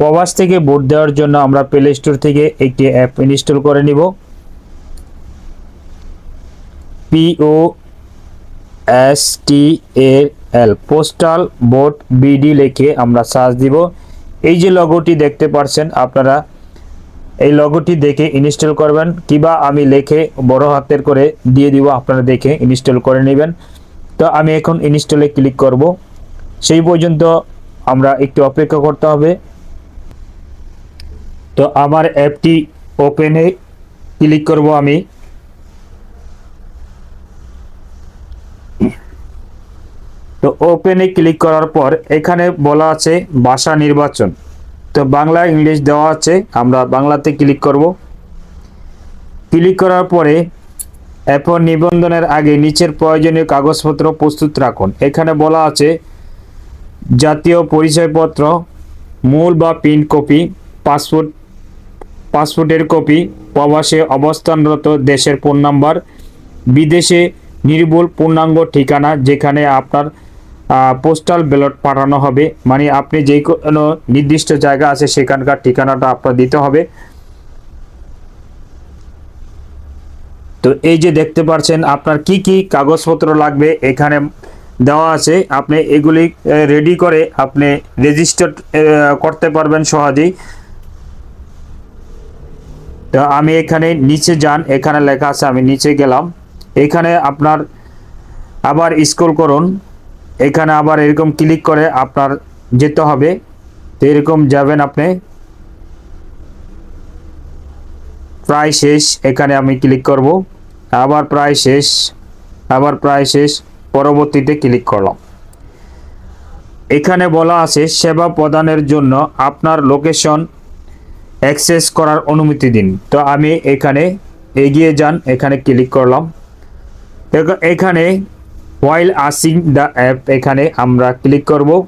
প্রবাস থেকে বোর্ড দেওয়ার জন্য আমরা প্লে স্টোর থেকে একটি অ্যাপ ইনস্টল করে নিব। PO S T L postal board BD লিখে আমরা সার্চ দিব। এই যে লগোটি দেখতে পাচ্ছেন আপনারা, এই লগোটি দেখে ইনস্টল করবেন, কিবা আমি লিখে বড় হাতের করে দিয়ে দিব, আপনারা দেখে ইনস্টল করে নেবেন। তো আমি এখন ইনস্টলে ক্লিক করব। সেই পর্যন্ত আমরা একটু অপেক্ষা করতে হবে। তো আমার অ্যাপটি ওপেনে ক্লিক করব আমি। তো ওপেনে ক্লিক করার পর এখানে বলা আছে ভাষা নির্বাচন। তো বাংলা, ইংলিশ দেওয়া আছে, আমরা বাংলাতে ক্লিক করব। ক্লিক করার পরে এরপর নিবন্ধনের আগে নিচের প্রয়োজনীয় কাগজপত্র প্রস্তুত রাখুন। এখানে বলা আছে জাতীয় পরিচয়পত্র, মূল বা প্রিন্ট কপি পাসপোর্ট পাসপোর্টের কপি, প্রবাসে অবস্থানরত দেশের ফোন নাম্বার, বিদেশে নির্ভুল পূর্ণাঙ্গ ঠিকানা যেখানে আপনার পোস্টাল ব্যালট পাঠানো হবে। মানে আপনি যে কোনো নির্দিষ্ট জায়গা আছে সেখানকার ঠিকানাটা আপনার দিতে হবে। তো এই যে দেখতে পাচ্ছেন আপনার কি কি কাগজপত্র লাগবে এখানে দেওয়া আছে, আপনি এগুলি রেডি করে আপনি রেজিস্টার করতে পারবেন সহজেই। তো আমি এখানে নিচে যান, এখানে লেখা আছে, আমি নিচে গেলাম। এখানে আপনার আবার স্ক্রল করুন। এখানে আবার এরকম ক্লিক করে আপনার যেতে হবে। তো এরকম যাবেন আপনি। প্রায় শেষ, এখানে আমি ক্লিক করব। আবার প্রায় শেষ, আবার প্রায় শেষ, পরবর্তীতে ক্লিক করলাম। এখানে বলা আছে, সেবা প্রদানের জন্য আপনার লোকেশন অ্যাক্সেস করার অনুমতি দিন। তো আমি এখানে এগিয়ে যান, এখানে ক্লিক করলাম। এখ- এখানে ওয়াইল আসিং দ্য অ্যাপ এখানে আমরা ক্লিক করব।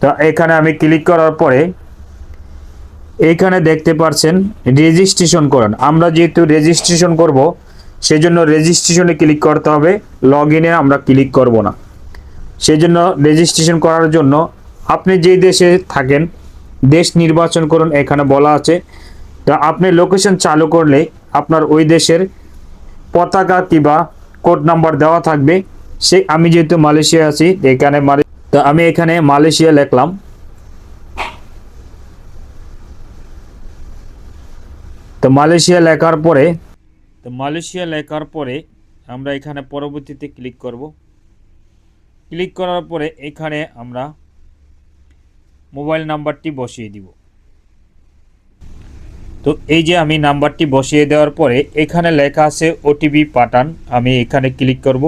তো এখানে আমি ক্লিক করার পরে এখানে দেখতে পাচ্ছেন রেজিস্ট্রেশন করুন। আমরা যেহেতু রেজিস্ট্রেশন করব, সেজন্য রেজিস্ট্রেশনে ক্লিক করতে হবে। লগ ইনে আমরা ক্লিক করব না। সেজন্য রেজিস্ট্রেশন করার জন্য আপনি যেই দেশে থাকেন দেশ নির্বাচন করুন এখানে বলা আছে। তো আপনি লোকেশন চালু করলে আপনার ওই দেশের পতাকা কিংবা কোড নাম্বার দেওয়া থাকবে। সে আমি যেহেতু মালয়েশিয়া আছি, এখানে তো আমি এখানে মালয়েশিয়া লিখলাম। তো মালয়েশিয়া লেখার পরে তো মালয়েশিয়া লেখার পরে আমরা এখানে পরবর্তীতে ক্লিক করব। ক্লিক করার পরে এখানে আমরা মোবাইল নাম্বারটি বসিয়ে দিব। তো এই যে আমি নাম্বারটি বসিয়ে দেওয়ার পরে এখানে লেখা আছে ওটিপি পাঠান, আমি এখানে ক্লিক করব।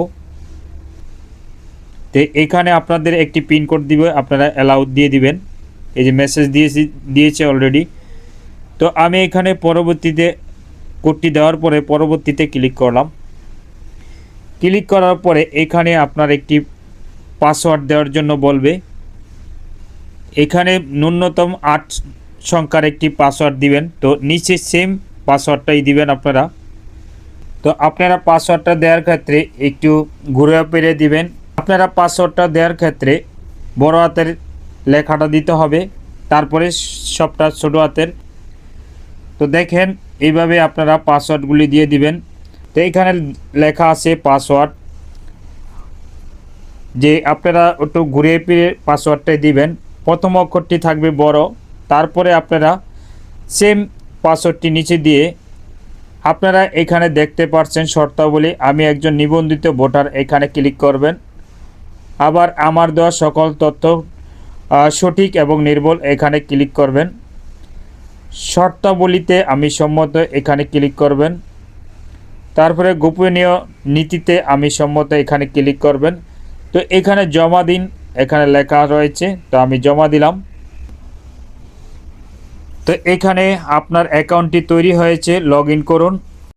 তো এখানে আপনাদের একটি পিন কোড দিবে, আপনারা অ্যালাউ দিয়ে দিবেন। এই যে মেসেজ দিয়েছি, দিয়েছে অলরেডি তো আমি এখানে পরবর্তীতে কোডটি দেওয়ার পরে পরবর্তীতে ক্লিক করলাম। ক্লিক করার পরে এখানে আপনার একটি পাসওয়ার্ড দেওয়ার জন্য বলবে। এখানে ন্যূনতম আট সংখ্যার একটি পাসওয়ার্ড দিবেন। তো নিচে সেম পাসওয়ার্ডটাই দিবেন আপনারা। তো আপনারা পাসওয়ার্ডটা দেওয়ার ক্ষেত্রে একটু ঘুরে পেরে দিবেন। আপনারা পাসওয়ার্ডটা দেওয়ার ক্ষেত্রে বড় হাতের লেখাটা দিতে হবে। তারপরে সবটা ছোটো হাতের। তো দেখেন, এইভাবে আপনারা পাসওয়ার্ডগুলি দিয়ে দিবেন। তো এখানে লেখা আছে পাসওয়ার্ড। যে আপনারা একটু ঘুরে ফিরে পাসওয়ার্ডটাই দিবেন। প্রথম অক্ষরটি থাকবে বড়, তারপরে আপনারা সেম পাসওয়ার্ডটি নিচে দিয়ে আপনারা এখানে দেখতে পাচ্ছেন শর্তাবলী, আমি একজন নিবন্ধিত ভোটার, এখানে ক্লিক করবেন। আবার আমার দেওয়া সকল তথ্য সঠিক এবং নির্ভুল, এখানে ক্লিক করবেন। শর্তাবলীতে আমি সম্মত, এখানে ক্লিক করবেন। তারপরে গোপনীয় নীতিতে আমি সম্মত, এখানে ক্লিক করবেন। তো এখানে জমা দিন এখানে লেখা রয়েছে, তো আমি জমা দিলাম। তো এখানে আপনার অ্যাকাউন্টটি তৈরি হয়েছে লগ করুন।